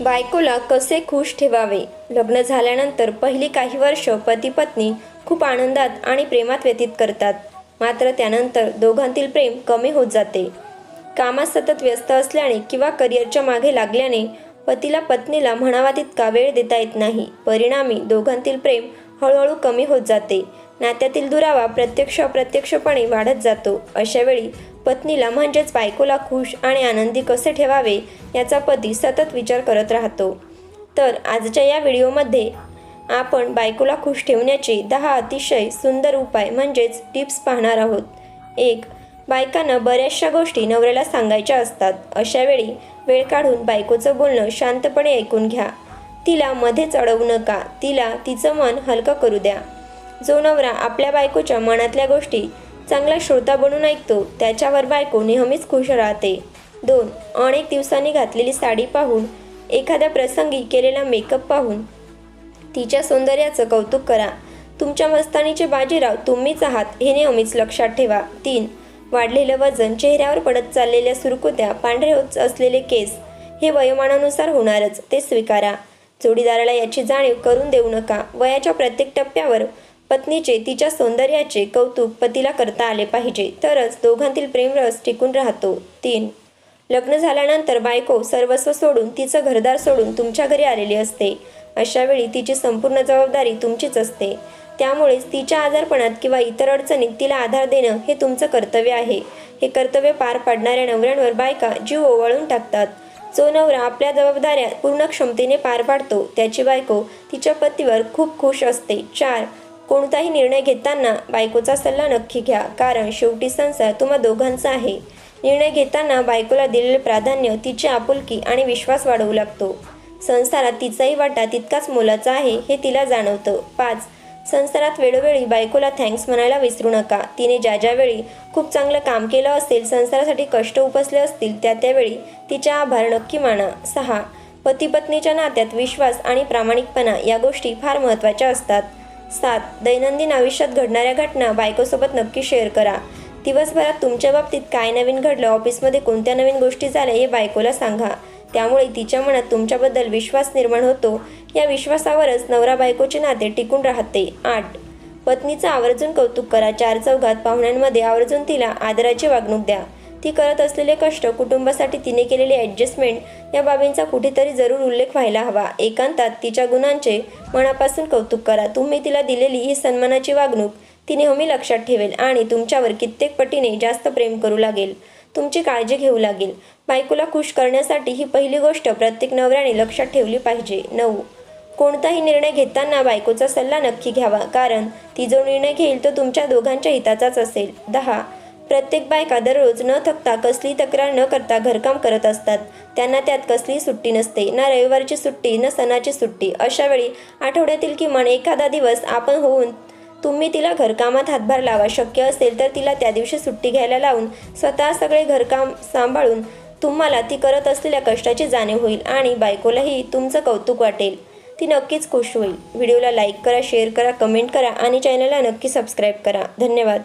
बायकोला कसे खुश ठेवावे? लग्न झाल्यानंतर पहिली काही वर्ष पती पत्नी खूप आनंदात आणि प्रेमात व्यतीत करतात. मात्र त्यानंतर दोघांतील प्रेम कमी होत जाते. कामात सतत व्यस्त असल्याने किंवा करिअरच्या मागे लागल्याने पतीला पत्नीला म्हणावा तितका वेळ देता येत नाही. परिणामी दोघांतील प्रेम हळूहळू कमी होत जाते. नात्यातील दुरावा प्रत्यक्ष अप्रत्यक्षपणे वाढत जातो. अशावेळी पत्नीला म्हणजेच बायकोला खुश आणि आनंदी कसे ठेवावे याचा पती सतत विचार करत राहतो. तर आजच्या या व्हिडिओमध्ये आपण बायकोला खुश ठेवण्याचे दहा अतिशय सुंदर उपाय म्हणजेच टिप्स पाहणार आहोत. एक बायकानं बऱ्याचशा गोष्टी नवऱ्याला सांगायच्या असतात. अशावेळी वेळ काढून बायकोचं बोलणं शांतपणे ऐकून घ्या. तिला मध्येच अडवू नका. तिला तिचं मन हलकं करू द्या. जो नवरा आपल्या बायकोच्या मनातल्या गोष्टी चांगला श्रोता बनून ऐकतो. त्याच्यावर बायको नेहमीच खुश राहते. दोन अनेक दिवसांनी घातलेली साडी पाहून एखाद्या प्रसंगी केलेला मेकअप पाहून तिच्या सौंदर्याचं कौतुक करा. तुमच्या मस्तानीचे बाजीराव तुम्हीच आहात हे नेहमीच लक्षात ठेवा. तीन वाढलेलं वजन चेहऱ्यावर पडत चाललेल्या सुरकुत्या पांढरे होत असलेले केस हे वयोमानानुसार होणारच ते स्वीकारा. जोडीदाराला याची जाणीव करून देऊ नका. वयाच्या प्रत्येक टप्प्यावर पत्नीचे तिच्या सौंदर्याचे कौतुक पतीला करता आले पाहिजे. तरच दोघांतील प्रेमरस टिकून राहतो. तीन. लग्न झाल्यानंतर बायको सर्वस्व सोडून तिचं घरदार सोडून तुमच्या घरी आलेली असते. अशावेळी तिची संपूर्ण जबाबदारी तुमचीच असते. त्यामुळेच तिच्या आजारपणात किंवा इतर अडचणीत तिला आधार देणं हे तुमचं कर्तव्य आहे. हे कर्तव्य पार पाडणाऱ्या नवऱ्यांवर बायका जीव ओवाळून टाकतात. जो नवरा आपल्या जबाबदाऱ्या पूर्ण क्षमतेने पार पाडतो त्याची बायको तिच्या पतीवर खूप खुश असते. चार. कोणताही निर्णय घेताना बायकोचा सल्ला नक्की घ्या. कारण शेवटी संसार तुम्हा दोघांचा आहे. निर्णय घेताना बायकोला दिलेले प्राधान्य तिची आपुलकी आणि विश्वास वाढवू लागतो. संसारात तिचाही वाटा तितकाच मोलाचा आहे हे तिला जाणवतं. पाच. संसारात वेळोवेळी बायकोला थँक्स म्हणायला विसरू नका. तिने ज्या ज्यावेळी खूप चांगलं काम केलं असेल संसारासाठी कष्ट उपसले असतील त्या त्यावेळी तिचा आभार नक्की माना. सहा. पती पत्नीच्या नात्यात विश्वास आणि प्रामाणिकपणा या गोष्टी फार महत्त्वाच्या असतात. सात दैनंदिन आयुष्यात घडणाऱ्या घटना बायकोसोबत नक्की शेअर करा. दिवसभरात तुमच्या बाबतीत काय नवीन घडलं ऑफिसमध्ये कोणत्या नवीन गोष्टी झाल्या हे बायकोला सांगा. त्यामुळे तिच्या मनात तुमच्याबद्दल विश्वास निर्माण होतो. या विश्वासावरच नवरा बायकोचे नाते टिकून राहते. आठ. पत्नीचं आवर्जून कौतुक करा. चार चौघात पाहुण्यांमध्ये आवर्जून तिला आदराची वागणूक द्या. ती करत असलेले कष्ट कुटुंबासाठी तिने केलेली ॲडजस्टमेंट या बाबींचा कुठेतरी जरूर उल्लेख व्हायला हवा. एकांतात तिच्या गुणांचे मनापासून कौतुक करा. तुम्ही तिला दिलेली ही सन्मानाची वागणूक ती नेहमी लक्षात ठेवेल आणि तुमच्यावर कित्येक पटीने जास्त प्रेम करू लागेल. तुमची काळजी घेऊ लागेल. बायकोला खुश करण्यासाठी ही पहिली गोष्ट प्रत्येक नवऱ्याने लक्षात ठेवली पाहिजे. नऊ. कोणताही निर्णय घेताना बायकोचा सल्ला नक्की घ्यावा. कारण ती जो निर्णय घेईल तो तुमच्या दोघांच्या हिताचाच असेल. दहा. प्रत्येक बायका दररोज न थकता कसली तक्रार न करता घरकाम करत असतात. त्यांना त्यात कसली सुट्टी नसते. ना रविवारची सुट्टी ना सणाची सुट्टी. अशावेळी आठवड्यातील किमान एखादा दिवस आपण होऊन तुम्ही तिला घरकामात हातभार लावा. शक्य असेल तर तिला त्या दिवशी सुट्टी घ्यायला लावून स्वतः सगळे घरकाम सांभाळून तुम्हाला ती करत असलेल्या कष्टाची जाणीव होईल आणि बायकोलाही तुमचं कौतुक वाटेल. ती नक्कीच खुश होईल. व्हिडिओला लाईक करा शेअर करा कमेंट करा आणि चॅनलला नक्की सबस्क्राईब करा. धन्यवाद.